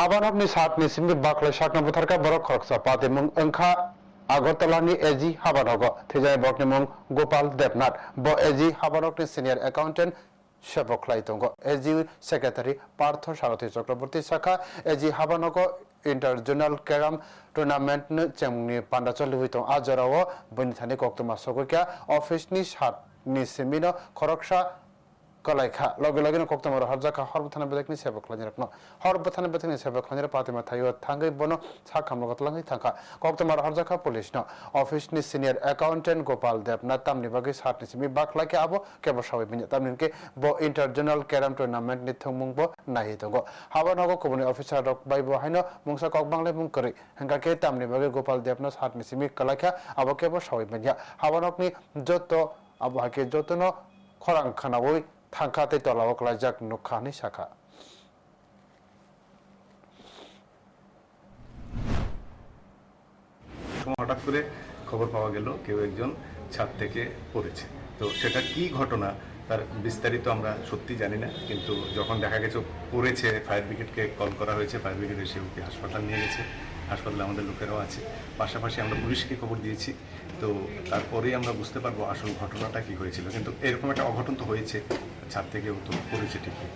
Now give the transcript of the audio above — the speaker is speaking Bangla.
하반합니 사트니 심비 바클레 샤크나 বরক 버럭 크럭사 মুং অংখা আগরতলানি এজি হাবানগ থেজাই বকনিমং গোপাল দেবনাথ ব এজি হাবানগনি সিনিয়র অ্যাকাউন্টেন্ট সেবক লাইতঙ্গ এজি সেক্রেটারি পার্থ সারথী চক্রবর্তী শাখা এজি হাবানগ ইন্টারজোনাল ক্যারাম টুর্নামেন্ট চেমনি পান্ডাচল হইত আজরাও বনিথানি কক্তমা সককিয়া অফিস নি সিমিন খরকসা কলাইখা লগে লগে কক্তমার হরজাকা হরবথানা বেদাকনি সেবক লানি রাখনো হরবথানা বেদাকনি সেবক লানি পাতিমা থাইও থাঙ্গৈ বনো সাখাম লগত লাঙ্গৈ থাকা কক্তমার হরজাকা পুলিশ ন অফিসনি সিনিয়র অ্যাকাউন্টেন্ট গোপাল দেবনাথ তামনি বাকি সাতনি সিমি বাকলাকে আবো কেবল সবাই বিনি তামনিকে ব ইন্টারজোনাল ক্যারাম টুর্নামেন্ট নি থংমুং ব নাহি দঙ্গ হাবা নগ কবনি অফিসার রক বাইব হাইন মুংসা কক বাংলাই মুং করি হেঙ্গাকে তামনি বাকি গোপাল দেবনাথ সাতনি সিমি কলাইখা আবো কেবল সবাই বিনি হাবানকনি যত আবো যতন খরাং খানাবই তলাও ক্লাইজাক নুখানি শাখা সময় হঠাৎ করে খবর পাওয়া গেল, কেউ একজন ছাদ থেকে পড়েছে। তো সেটা কি ঘটনা, তার বিস্তারিত আমরা সত্যি জানি না, কিন্তু যখন দেখা গেছে পড়েছে ফায়ার ব্রিগেডকে কল করা হয়েছে ফায়ার ব্রিগেড এসে ওকে হাসপাতাল নিয়ে গেছে। হাসপাতালে আমাদের লোকেরাও আছে। পাশাপাশি আমরা পুলিশকে খবর দিয়েছি। তো তারপরেই আমরা বুঝতে পারব আসল ঘটনাটা কি হয়েছিল। কিন্তু এরকম একটা অঘটন তো হয়েছে। ছাদ থেকে তো করেছে ঠিকই।